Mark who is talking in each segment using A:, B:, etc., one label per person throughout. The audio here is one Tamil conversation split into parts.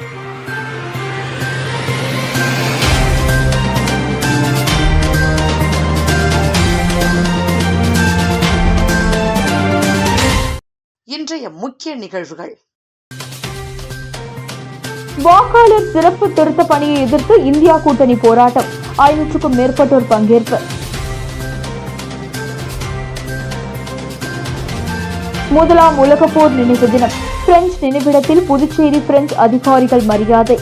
A: இன்றைய முக்கிய நிகழ்வுகள்.
B: வாக்காளர் சிறப்பு திருத்த பணியை எதிர்த்து இந்தியா கூட்டணி போராட்டம். ஐநூற்றுக்கும் மேற்பட்டோர் பங்கேற்பு. முதலாம் உலகப்போர் நினைவு தினம். பிரெஞ்சு நினைவிடத்தில் புதுச்சேரி பிரெஞ்சு அதிகாரிகள் மரியாதை.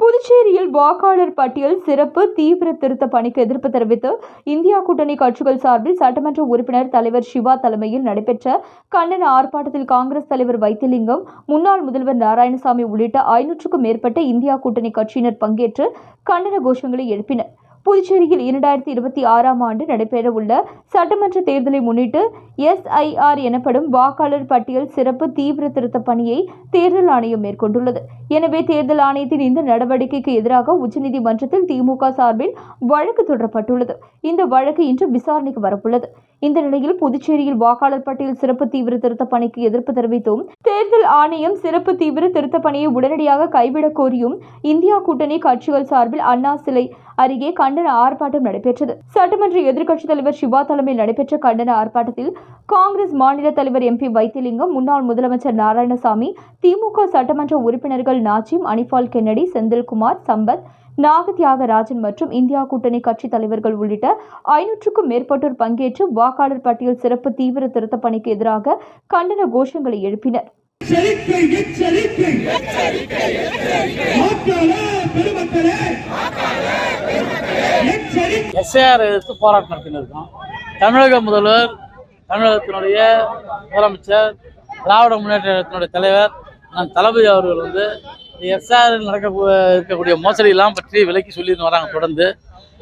B: புதுச்சேரியில் வாக்காளர் பட்டியல் சிறப்பு தீவிர திருத்த பணிக்கு எதிர்ப்பு தெரிவித்து இந்தியா கூட்டணி கட்சிகள் சார்பில் சட்டமன்ற உறுப்பினர் தலைவர் சிவா தலைமையில் நடைபெற்ற கண்டன ஆர்ப்பாட்டத்தில் காங்கிரஸ் தலைவர் வைத்திலிங்கம் முன்னாள் முதல்வர் நாராயணசாமி உள்ளிட்ட ஐநூற்றுக்கும் மேற்பட்ட இந்தியா கூட்டணி கட்சியினர் பங்கேற்று கண்டன கோஷங்களை எழுப்பினர். புதுச்சேரியில் இரண்டாயிரத்தி இருபத்தி ஆறாம் ஆண்டு நடைபெறவுள்ள சட்டமன்ற தேர்தலை முன்னிட்டு எஸ்ஐஆர் எனப்படும் வாக்காளர் பட்டியல் சிறப்பு தீவிர திருத்த பணியை தேர்தல் ஆணையம் மேற்கொண்டுள்ளது. எனவே தேர்தல் ஆணையத்தின் இந்த நடவடிக்கைக்கு எதிராக உச்சநீதிமன்றத்தில் திமுக சார்பில் வழக்கு தொடரப்பட்டுள்ளது. இந்த வழக்கு இன்று விசாரணைக்கு வரவுள்ளது. இந்த நிலையில் புதுச்சேரியில் வாக்காளர் பட்டியல் சிறப்பு தீவிர திருத்த பணிக்கு எதிர்ப்பு தெரிவித்தும் தேர்தல் ஆணையம் சிறப்பு தீவிர திருத்த பணியை உடனடியாக கைவிடக் கோரியும் இந்தியா கூட்டணி கட்சிகள் சார்பில் அண்ணா சிலை அருகே கண்டன ஆர்ப்பாட்டம் நடைபெற்றது. சட்டமன்ற எதிர்க்கட்சித் தலைவர் சிவா தலைமையில் நடைபெற்ற கண்டன ஆர்ப்பாட்டத்தில் காங்கிரஸ் மாநில தலைவர் எம்பி வைத்திலிங்கம் முன்னாள் முதலமைச்சர் நாராயணசாமி திமுக சட்டமன்ற உறுப்பினர்கள் நாச்சிம் அனிபால் கென்னடி செந்தில்குமார் சம்பத் நாக தியாகராஜன் மற்றும் இந்தியா கூட்டணி கட்சி தலைவர்கள் உள்ளிட்ட ஐநூற்றுக்கும் மேற்பட்டோர் பங்கேற்று வாக்காளர் பட்டியல் சிறப்பு தீவிர திருத்த பணிக்கு எதிராக கண்டன கோஷங்களை எழுப்பினர்.
C: எஸ்ஏஆர் எதிர்த்து போராட்டம் நடத்தினிருக்கோம் தமிழக முதல்வர் தமிழகத்தினுடைய முதலமைச்சர் திராவிட முன்னேற்ற கழகத்தினுடைய தலைவர் தளபதி அவர்கள் வந்து எஸ்ஆர் நடக்க இருக்கக்கூடிய மோசடியெல்லாம் பற்றி விலக்கி சொல்லிட்டு வராங்க தொடர்ந்து.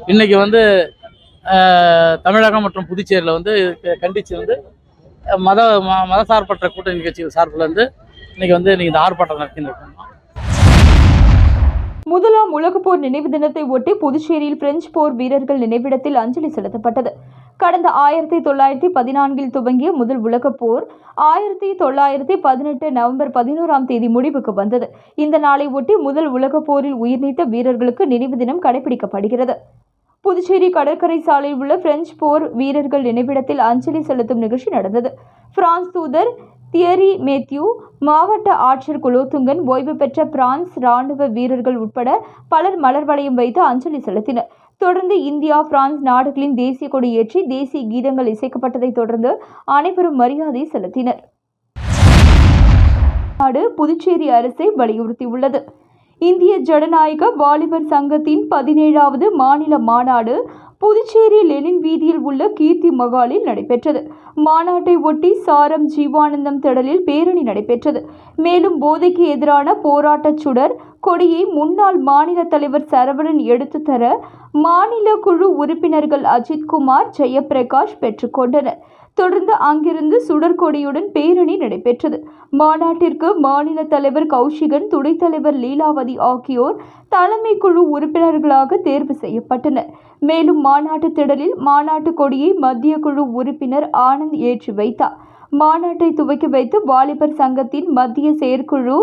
C: இன்னைக்கு வந்து தமிழகம் மற்றும் புதுச்சேரியில் வந்து இதுக்கு கண்டித்து வந்து மத ம- மதசார்பற்ற கூட்டணி கட்சிகள் சார்பில் வந்து இன்னைக்கு வந்து இன்றைக்கி இந்த ஆர்ப்பாட்டம் இருக்கோம்
B: முதலாம் உலகப்போர் நினைவு தினத்தை ஒட்டி புதுச்சேரியில் பிரெஞ்சு போர் வீரர்கள் நினைவிடத்தில் அஞ்சலி செலுத்தப்பட்டது. கடந்த ஆயிரத்தி தொள்ளாயிரத்தி பதினான்கில் துவங்கிய முதல் உலகப் போர் ஆயிரத்தி தொள்ளாயிரத்தி பதினெட்டு நவம்பர் பதினோராம் தேதி முடிவுக்கு வந்தது. இந்த நாளை ஒட்டி முதல் உலகப் போரில் உயிர் நீத்த வீரர்களுக்கு நினைவு தினம் கடைபிடிக்கப்படுகிறது. புதுச்சேரி கடற்கரை சாலையில் உள்ள பிரெஞ்சு போர் வீரர்கள் நினைவிடத்தில் அஞ்சலி செலுத்தும் நிகழ்ச்சி நடந்தது. பிரான்ஸ் தூதர் தியரி மேத்யூ மாவட்ட ஆட்சியர் குலோத்துங்கன் ஓய்வு பெற்ற பிரான்ஸ் ராணுவ வீரர்கள் உட்பட பலர் மலர் வளையம் வைத்து அஞ்சலி செலுத்தினர். தொடர்ந்து இந்தியா பிரான்ஸ் நாடுகளின் தேசிய கொடி ஏற்றி தேசிய கீதங்கள் இசைக்கப்பட்டதைத் தொடர்ந்து அனைவரும் மரியாதை செலுத்தினர். நாடு புதுச்சேரி அரசை வலியுறுத்தியுள்ளது. இந்திய ஜனநாயக வாலிபர் சங்கத்தின் பதினேழாவது மாநில மாநாடு புதுச்சேரி லெனின் வீதியில் உள்ள கீர்த்தி மகாலில் நடைபெற்றது. மாநாட்டை ஒட்டி சாரம் ஜீவானந்தம் திடலில் பேரணி நடைபெற்றது. மேலும் போதைக்கு எதிரான போராட்டச் சுடர் கொடியை முன்னாள் மாநில தலைவர் சரவணன் எடுத்து தர மாநில குழு உறுப்பினர்கள் அஜித்குமார் ஜெயபிரகாஷ் பெற்றுக்கொண்டனர் தொடர்ந்து அங்கிருந்து சுடற்கொடியுடன் பேரணி நடைபெற்றது. மாநாட்டிற்கு மாநில தலைவர் கௌஷிகன் துணைத் தலைவர் லீலாவதி ஆகியோர் தலைமை குழு உறுப்பினர்களாக தேர்வு செய்யப்பட்டனர். மேலும் மாநாட்டு திடலில் மாநாட்டு கொடியை மத்திய குழு உறுப்பினர் ஆனந்த் ஏற்றி வைத்தார். மாநாட்டை துவக்கி வைத்து வாலிபர் சங்கத்தின் மத்திய செயற்குழு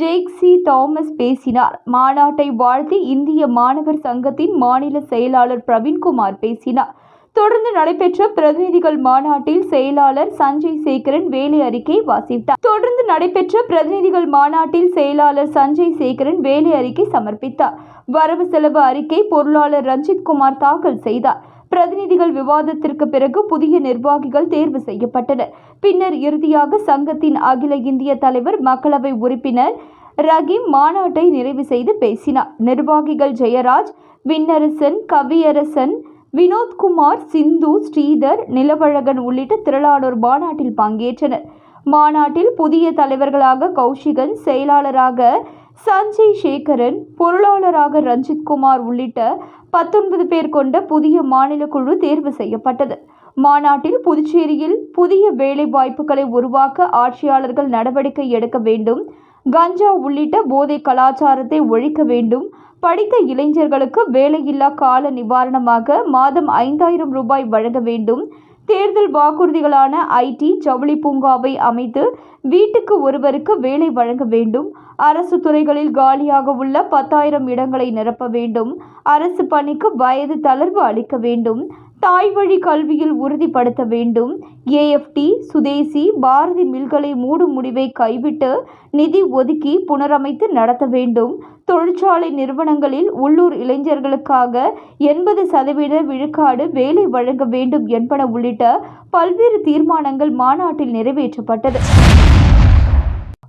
B: ஜெய்க்சி தாமஸ் பேசினார். மாநாட்டை வாழ்த்தி இந்திய மாணவர் சங்கத்தின் மாநில செயலாளர் பிரவீன்குமார் பேசினார். தொடர்ந்து நடைபெற்ற பிரதிநிதிகள் மாநாட்டில் செயலாளர் சஞ்சய் சேகரன் வேலை அறிக்கை வாசித்தார். தொடர்ந்து நடைபெற்ற பிரதிநிதிகள் மாநாட்டில் செயலாளர் சஞ்சய் சேகரன் வேலை அறிக்கை சமர்ப்பித்தார். வரவு செலவு அறிக்கை பொருளாளர் ரஞ்சித் குமார் தாக்கல் செய்தார். பிரதிநிதிகள் விவாதத்திற்கு பிறகு புதிய நிர்வாகிகள் தேர்வு செய்யப்பட்டனர். பின்னர் இறுதியாக சங்கத்தின் அகில இந்திய தலைவர் மக்களவை உறுப்பினர் ரஹீம் மாநாட்டை நிறைவு செய்து பேசினார். நிர்வாகிகள் ஜெயராஜ் விண்ணரசன் கவியரசன் வினோத்குமார் சிந்து ஸ்ரீதர் நிலவழகன் உள்ளிட்ட திரளானோர் மாநாட்டில் பங்கேற்றனர். மாநாட்டில் புதிய தலைவர்களாக கௌஷிகன் செயலாளராக சஞ்சய் சேகரன் பொருளாளராக ரஞ்சித் குமார் உள்ளிட்ட பத்தொன்பது பேர் கொண்ட புதிய மாநில குழு தேர்வு செய்யப்பட்டது. மாநாட்டில் புதுச்சேரியில் புதிய வேலை வாய்ப்புகளை உருவாக்க ஆட்சியாளர்கள் நடவடிக்கை எடுக்க வேண்டும். கஞ்சா உள்ளிட்ட போதை கலாச்சாரத்தை ஒழிக்க வேண்டும். படித்த இளைஞர்களுக்கு வேலையில்லா கால நிவாரணமாக மாதம் ஐந்தாயிரம் ரூபாய் வழங்க வேண்டும். தேர்தல் வாக்குறுதிகளான ஐடி ஜவுளி பூங்காவை அமைத்து வீட்டுக்கு ஒருவருக்கு வேலை வழங்க வேண்டும். அரசு துறைகளில் காலியாக உள்ள பத்தாயிரம் இடங்களை நிரப்ப வேண்டும். அரசு பணிக்கு வயது தளர்வு அளிக்க வேண்டும். தாய்வழி கல்வியில் உறுதிப்படுத்த வேண்டும். ஏஎஃப்டி சுதேசி பாரதி மில்களை மூடும் முடிவை கைவிட்டு நிதி ஒதுக்கி புனரமைத்து நடத்த வேண்டும். தொழிற்சாலை நிறுவனங்களில் உள்ளூர் இளைஞர்களுக்காக எண்பது சதவீத விழுக்காடு வேலை வழங்க வேண்டும் என்பன உள்ளிட்ட பல்வேறு தீர்மானங்கள் மாநாட்டில் நிறைவேற்றப்பட்டது.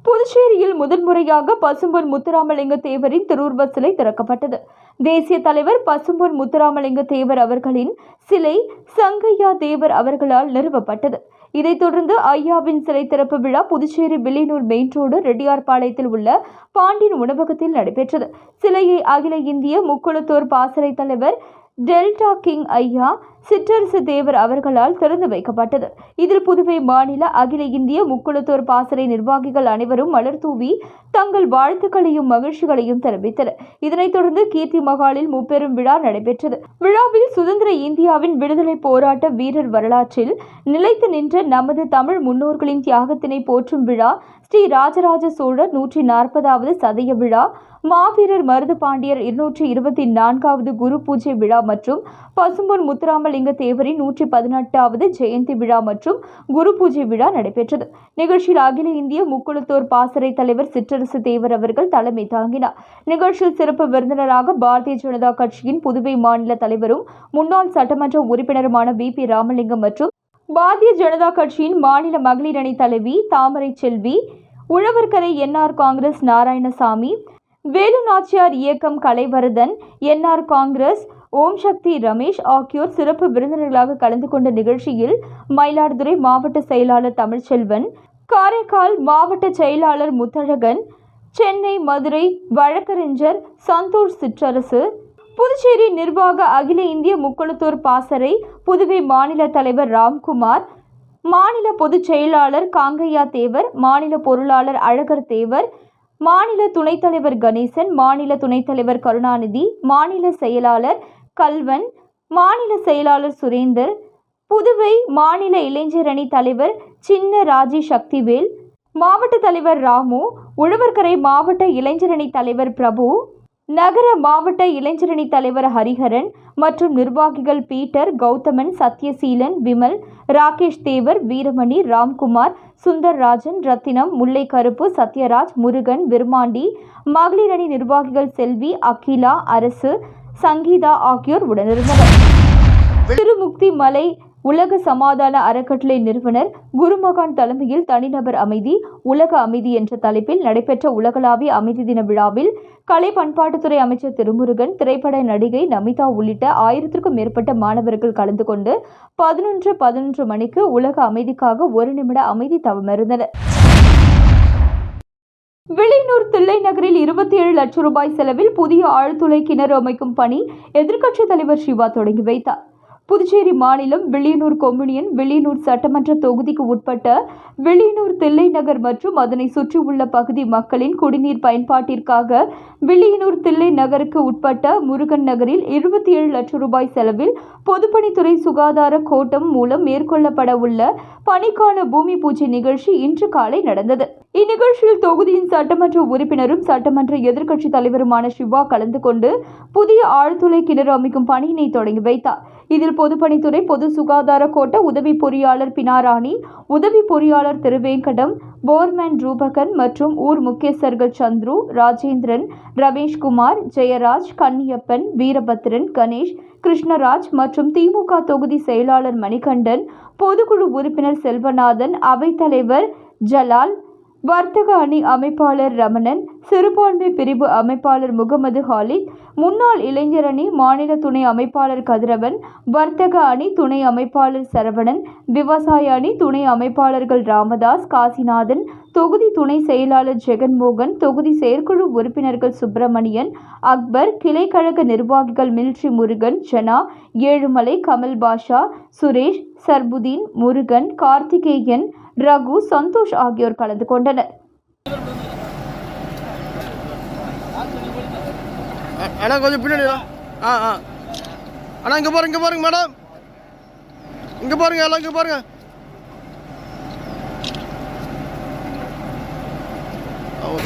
B: புதுச்சேரியில் முதன்முறையாக பசும்பொன் முத்துராமலிங்க தேவரின் திருவுருவ சிலை திறக்கப்பட்டது. தேசிய தலைவர் பசும்பொன் முத்துராமலிங்க தேவர் அவர்களின் சிலை சங்கையா தேவர் அவர்களால் நிறுவப்பட்டது. இதைத் தொடர்ந்து ஐயாவின் சிலை திறப்பு விழா புதுச்சேரி வில்லியனூர் மெயின் ரோடு ரெட்டியார்பாளையத்தில் உள்ள பாண்டியன் உணவகத்தில் நடைபெற்றது. சிலையை அகில இந்திய முக்குளத்தோர் பாசறை தலைவர் டெல்டா கிங் ஐயா சிற்றரசு தேவர் அவர்களால் திறந்து வைக்கப்பட்டது. இதில் புதுவை மாநில அகில இந்திய முக்குளத்தோர் பாசறை நிர்வாகிகள் அனைவரும் மலர் தூவி தங்கள் வாழ்த்துக்களையும் மகிழ்ச்சிகளையும் தெரிவித்தனர். இதனைத் தொடர்ந்து கீர்த்தி மகாலில் முப்பெரும் விழா நடைபெற்றது. விழாவில் சுதந்திர இந்தியாவின் விடுதலை போராட்ட வீரர் வரலாற்றில் நிலைத்து நின்ற நமது தமிழ் முன்னோர்களின் தியாகத்தினை போற்றும் விழா ஸ்ரீ ராஜராஜ சோழர் நூற்றி நாற்பதாவது சதய விழா மாவீரர் மருது பாண்டியர் இருநூற்றி இருபத்தி நான்காவது குரு பூஜை விழா மற்றும் பசும்பொன் முத்துராமலிங்க தேவரின் நூற்றி பதினெட்டாவது ஜெயந்தி விழா மற்றும் குரு பூஜை விழா நடைபெற்றது. நிகழ்ச்சியில் அகில இந்திய முக்குளத்தோர் பாசறை தலைவர் சிற்றரசு தேவர் அவர்கள் தலைமை தாங்கினார். நிகழ்ச்சியில் சிறப்பு விருந்தினராக பாரதிய ஜனதா கட்சியின் புதுவை மாநில தலைவரும் முன்னாள் சட்டமன்ற உறுப்பினருமான வி. பி. ராமலிங்கம் மற்றும் பாரதிய ஜனதா கட்சியின் மாநில மகளிர் அணி தலைவி தாமரை செல்வி உழவர்கரை என்ஆர் காங்கிரஸ் நாராயணசாமி வேலு நாச்சியார் இயக்கம் கலைவரதன் என்ஆர் காங்கிரஸ் ஓம் சக்தி ரமேஷ் ஆகியோர் சிறப்பு விருந்தினர்களாக கலந்து கொண்ட நிகழ்ச்சியில் மயிலாடுதுறை மாவட்ட செயலாளர் தமிழ்ச்செல்வன் காரைக்கால் மாவட்ட செயலாளர் முத்தழகன் சென்னை மதுரை வழக்கறிஞர் சந்தோஷ் சிற்றரசு புதுச்சேரி நிர்வாக அகில இந்திய முக்குளத்தூர் பாசறை புதுவை மாநில தலைவர் ராம்குமார் மாநில பொதுச் செயலாளர் காங்கையா தேவர் மாநில பொருளாளர் அழகர் தேவர் மாநில துணைத் தலைவர் கணேசன் மாநில துணைத் தலைவர் கருணாநிதி மாநில செயலாளர் கல்வன் மாநில செயலாளர் சுரேந்தர் புதுவை மாநில இளைஞரணி தலைவர் சின்ன ராஜி சக்திவேல் மாவட்ட தலைவர் ராமு உழவர்கரை மாவட்ட இளைஞரணி தலைவர் பிரபு நகர மாவட்ட இளைஞரணி தலைவர் ஹரிஹரன் மற்றும் நிர்வாகிகள் பீட்டர் கௌதமன் சத்யசீலன் விமல் ராகேஷ் தேவர் வீரமணி ராம்குமார் சுந்தர்ராஜன் ரத்தினம் முல்லை கருப்பு சத்யராஜ் முருகன் விர்மாண்டி மகளிர் அணி நிர்வாகிகள் செல்வி அகிலா அரசு சங்கீதா ஆகியோர் உடனிருந்தனர். திருமுக்தி மலை உலக சமாதான அறக்கட்டளை நிறுவனர் குருமகான் தலைமையில் தனிநபர் அமைதி உலக அமைதி என்ற தலைப்பில் நடைபெற்ற உலகளாவிய அமைதி தின விழாவில் கலை பண்பாட்டுத்துறை அமைச்சர் திருமுருகன் திரைப்பட நடிகை நமிதா உள்ளிட்ட ஆயிரத்திற்கும் மேற்பட்ட மாணவர்கள் கலந்து கொண்டு பதினொன்று பதினொன்று மணிக்கு உலக அமைதிக்காக ஒரு நிமிட அமைதி தவமிருந்தனர் வில்லியனூர் தில்லை நகரில் இருபத்தி ஏழு லட்சம் ரூபாய் செலவில் புதிய ஆழ்துளை கிணறு அமைக்கும் பணி எதிர்க்கட்சித் தலைவர் சிவா தொடங்கி வைத்தார். புதுச்சேரி மாநிலம் வில்லியனூர் கொம்யூனியன் வில்லியனூர் சட்டமன்ற தொகுதிக்கு உட்பட்ட வில்லியனூர் தில்லை நகர் மற்றும் அதனை சுற்றியுள்ள பகுதி மக்களின் குடிநீர் பயன்பாட்டிற்காக வில்லியனூர் தில்லை நகருக்கு உட்பட்ட முருகன் நகரில் இருபத்தி ஏழு லட்சம் ரூபாய் செலவில் பொதுப்பணித்துறை சுகாதார கோட்டம் மூலம் மேற்கொள்ளப்பட உள்ள பணிக்கான பூமி பூஜை நிகழ்ச்சி இன்று காலை நடந்தது. இந்நிகழ்ச்சியில் தொகுதியின் சட்டமன்ற உறுப்பினரும் சட்டமன்ற எதிர்க்கட்சித் தலைவருமான சிவா கலந்து கொண்டு புதிய ஆழ்துளை கிணறு அமைக்கும் பணியினை தொடங்கி வைத்தார். இதில் பொதுப்பணித்துறை பொது சுகாதார கோட்ட உதவி பொறியாளர் பினாராணி உதவி பொறியாளர் திருவேங்கடம் போர்மேன் ரூபகன் மற்றும் ஊர் முக்கியஸ்தர்கள் சந்துரு ராஜேந்திரன் ரமேஷ்குமார் ஜெயராஜ் கன்னியப்பன் வீரபத்ரன் கணேஷ் கிருஷ்ணராஜ் மற்றும் திமுக தொகுதி செயலாளர் மணிகண்டன் பொதுக்குழு உறுப்பினர் செல்வநாதன் அவைத்தலைவர் ஜலால் வர்த்தக அணி அமைப்பாளர் ரமணன் சிறுபான்மை பிரிவு அமைப்பாளர் முகமது ஹாலித் முன்னாள் இளைஞரணி மாநில துணை அமைப்பாளர் கதிரவன் வர்த்தக அணி துணை அமைப்பாளர் சரவணன் விவசாய அணி துணை அமைப்பாளர்கள் ராமதாஸ் காசிநாதன் தொகுதி துணை செயலாளர் ஜெகன்மோகன் தொகுதி செயற்குழு உறுப்பினர்கள் சுப்பிரமணியன் அக்பர் கிளைக்கழக நிர்வாகிகள் மில்ட்ரி முருகன் ஜனா ஏழுமலை கமல் பாஷா சுரேஷ் சர்புதீன் முருகன் கார்த்திகேயன் ரகு சந்தோஷ் ஆகியோர் கலந்து கொண்டனர்.
D: அண்ணா கொஞ்சம் பின்னாடி ஆ ஆ. அண்ணா இங்கே பாருங்க இங்கே பாருங்க மேடம். இங்கே பாருங்க எல்லாம் இங்கே பாருங்க அவர்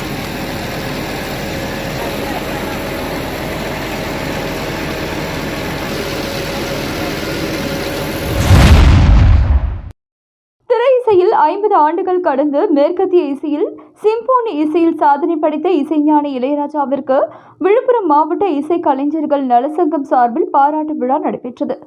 B: திரை இசையில் ஐம்பது ஆண்டுகள் கடந்து மேற்கத்திய இசையில் சிம்போனி இசையில் சாதனை படைத்த இசைஞானி இளையராஜாவிற்கு விழுப்புரம் மாவட்ட இசை கலைஞர்கள் நலசங்கம் சார்பில் பாராட்டு விழா நடைபெற்றது.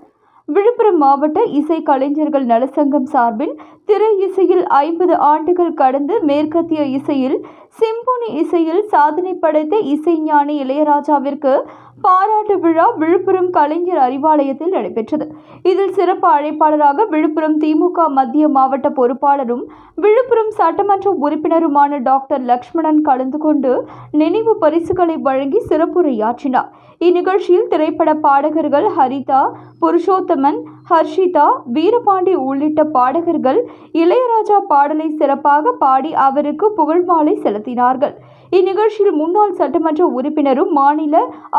B: விழுப்புரம் மாவட்ட இசை கலைஞர்கள் நலசங்கம் சார்பில் திரை இசையில் ஐம்பது ஆண்டுகள் கடந்து மேற்கத்திய இசையில் சிம்போனி இசையில் சாதனை படைத்த இசைஞானி இளையராஜாவிற்கு பாராட்டு விழா விழுப்புரம் கலைஞர் அறிவாலயத்தில் நடைபெற்றது. இதில் சிறப்பு அழைப்பாளராக விழுப்புரம் திமுக மத்திய மாவட்ட பொறுப்பாளரும் விழுப்புரம் சட்டமன்ற உறுப்பினருமான டாக்டர் லக்ஷ்மணன் கலந்து கொண்டு நினைவு பரிசுகளை வழங்கி சிறப்புரையாற்றினார். இந்நிகழ்ச்சியில் திரைப்பட பாடகர்கள் ஹரிதா புருஷோத்தமன் ஹர்ஷிதா வீரபாண்டி உள்ளிட்ட பாடகர்கள் இளையராஜா பாடலை சிறப்பாக பாடி அவருக்கு புகழ்மாலை செலுத்தினார்கள். இந்நிகழ்ச்சியில் முன்னாள் சட்டமன்ற உறுப்பினரும் மாநில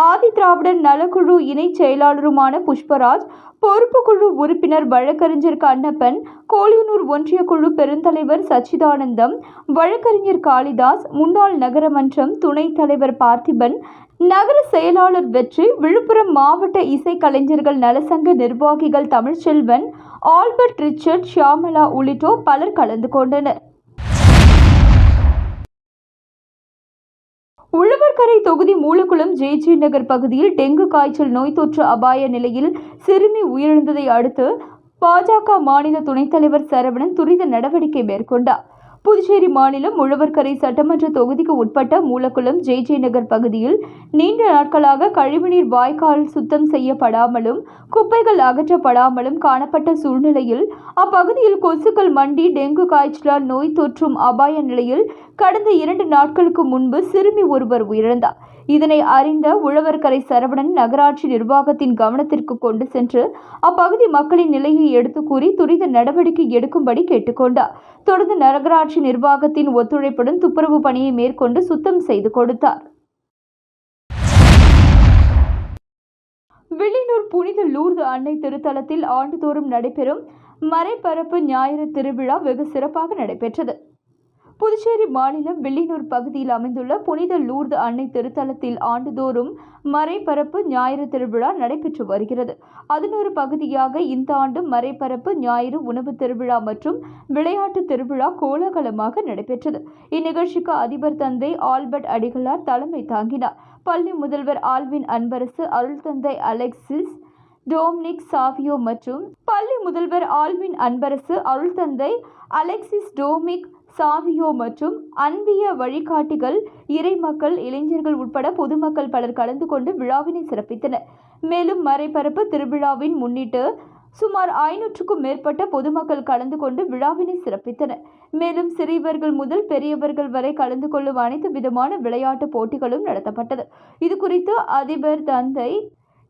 B: ஆதி திராவிடர் நலக்குழு இணைச் செயலாளருமான புஷ்பராஜ் பொறுப்பு குழு உறுப்பினர் வழக்கறிஞர் கண்ணப்பன் கோலியனூர் ஒன்றிய குழு பெருந்தலைவர் சச்சிதானந்தம் வழக்கறிஞர் காளிதாஸ் முன்னாள் நகரமன்றம் துணைத் தலைவர் பார்த்திபன் நகர செயலாளர் வெற்றி விழுப்புரம் மாவட்ட இசைக்கலைஞர்கள் நலசங்க நிர்வாகிகள் தமிழ்ச்செல்வன் ஆல்பர்ட் ரிச்சர்ட் ஷியாமலா உள்ளிட்டோர் பலர் கலந்து கொண்டனர். உழவர்கரை தொகுதி மூலக்குளம் ஜெய்ஜி நகர் பகுதியில் டெங்கு காய்ச்சல் நோய் தொற்று அபாய நிலையில் சிறுமி உயிரிழந்ததை அடுத்து பாஜக மாநில துணைத் தலைவர் சரவணன் துரித நடவடிக்கை மேற்கொண்டார். புதுச்சேரி மாநிலம் உழவர்கரை சட்டமன்ற தொகுதிக்கு உட்பட்ட மூலக்குளம் ஜேஜே நகர் பகுதியில் நீண்ட நாட்களாக கழிவுநீர் வாய்க்கால் சுத்தம் செய்யப்படாமலும் குப்பைகள் அகற்றப்படாமலும் காணப்பட்ட சூழ்நிலையில் அப்பகுதியில் கொசுக்கள் மண்டி டெங்கு காய்ச்சலால் நோய் தொற்றும் அபாய நிலையில் கடந்த இரண்டு நாட்களுக்கு முன்பு சிறுமி ஒருவர் உயிரிழந்தார். இதனை அறிந்த உழவர்கரை சரவணன் நகராட்சி நிர்வாகத்தின் கவனத்திற்கு கொண்டு சென்று அப்பகுதி மக்களின் நிலையை எடுத்து கூறி துரித நடவடிக்கை எடுக்கும்படி கேட்டுக்கொண்டார். தொடர்ந்து நகராட்சி நிர்வாகத்தின் ஒத்துழைப்புடன் துப்புரவு பணியை மேற்கொண்டு சுத்தம் செய்து கொடுத்தார். வில்லியனூர் புனித லூர்து அன்னை திருத்தலத்தில் ஆண்டுதோறும் நடைபெறும் மறைபரப்பு ஞாயிறு திருவிழா வெகு சிறப்பாக நடைபெற்றது. புதுச்சேரி மாநிலம் வில்லியனூர் பகுதியில் அமைந்துள்ள புனித லூர்து அன்னை திருத்தலத்தில் ஆண்டுதோறும் மறைபரப்பு ஞாயிறு திருவிழா நடைபெற்று வருகிறது. அதன் ஒரு பகுதியாக இந்த ஆண்டு மறைபரப்பு ஞாயிறு உணவு திருவிழா மற்றும் விளையாட்டு திருவிழா கோலாகலமாக நடைபெற்றது. இந்நிகழ்ச்சிக்கு அதிபர் தந்தை ஆல்பர்ட் அடிகளார் தலைமை தாங்கினார். பள்ளி முதல்வர் ஆல்வின் அன்பரசு அருள் தந்தை அலெக்சிஸ் டோம்னிக் சாவியோ மற்றும் பள்ளி முதல்வர் ஆல்வின் அன்பரசு அருள் தந்தை அலெக்சிஸ் டோமிக் சாவியோ மற்றும் அன்பிய வழிகாட்டிகள் இறைமக்கள் இளைஞர்கள் உட்பட பொதுமக்கள் பலர் கலந்து கொண்டு விழாவினை சிறப்பித்தனர். மேலும் மறைபரப்பு திருவிழாவின் முன்னிட்டு சுமார் ஐநூற்றுக்கும் மேற்பட்ட பொதுமக்கள் கலந்து கொண்டு விழாவினை சிறப்பித்தனர். மேலும் சிறியவர்கள் முதல் பெரியவர்கள் வரை கலந்து கொள்ளும் அனைத்து விதமான விளையாட்டு போட்டிகளும் நடத்தப்பட்டது. இது குறித்து அதிபர் தந்தை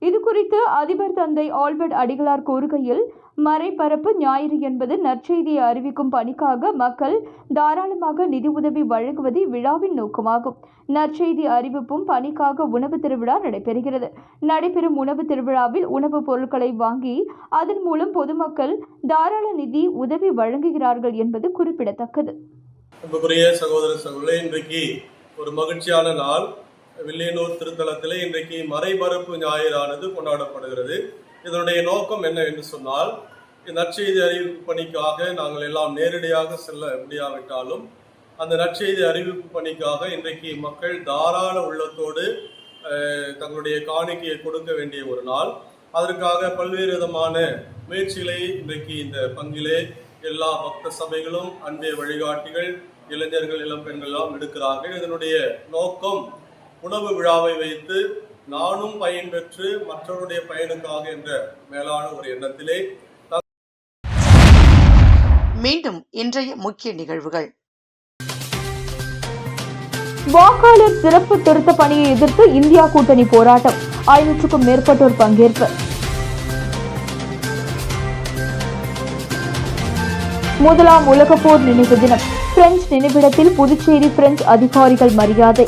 B: இது குறித்து அதிபர் தந்தை ஆல்பர்ட் அடிகளார் கூறுகையில் மறைபரப்பு ஞாயிறு என்பது நற்செய்தியை அறிவிக்கும் பணிக்காக மக்கள் தாராளமாக நிதி உதவி வழங்குவது விழாவின் நோக்கமாகும். நற்செய்தி அறிவிப்பும் பணிக்காக உணவு திருவிழா நடைபெறுகிறது. நடைபெறும் உணவு திருவிழாவில் உணவுப் பொருட்களை வாங்கி அதன் மூலம் பொதுமக்கள் தாராள நிதி உதவி வழங்குகிறார்கள் என்பது குறிப்பிடத்தக்கது.
E: சகோதர சகோதரி இன்றைக்கு ஒரு மகிழ்ச்சியான நாள். வில்லியனூர் திருத்தலத்திலே இன்றைக்கு மறைபரப்பு ஞாயிறானது கொண்டாடப்படுகிறது. இதனுடைய நோக்கம் என்ன என்று சொன்னால் நற்செய்தி அறிவிப்பு பணிக்காக நாங்கள் எல்லாம் நேரடியாக செல்ல முடியாவிட்டாலும் அந்த நற்செய்தி அறிவிப்பு பணிக்காக இன்றைக்கு மக்கள் தாராள உள்ளத்தோடு தங்களுடைய காணிக்கையை கொடுக்க வேண்டிய ஒரு நாள். அதற்காக பல்வேறு விதமான முயற்சிகளை இன்றைக்கு இந்த பங்கிலே எல்லா பக்த சபைகளும் அன்பிய வழிகாட்டிகள் இளைஞர்கள் இளம் பெண்கள் எல்லாம் எடுக்கிறார்கள். இதனுடைய நோக்கம் உணவு விழாவை வைத்து நானும் பயன் பெற்று மற்றவருடைய பயனுக்காக என்ற மேலான ஒரு எண்ணத்திலே
A: மீண்டும் இன்றைய முக்கிய நிகழ்வுகள்.
B: வாக்காளர் சிறப்பு திருத்த பணியை எதிர்த்து இந்தியா கூட்டணி போராட்டம். ஐநூற்றுக்கும் மேற்பட்டோர் பங்கேற்பு. முதலாம் உலகப் போர் நினைவு தினம். பிரெஞ்சு நினைவிடத்தில் புதுச்சேரி பிரெஞ்சு அதிகாரிகள் மரியாதை.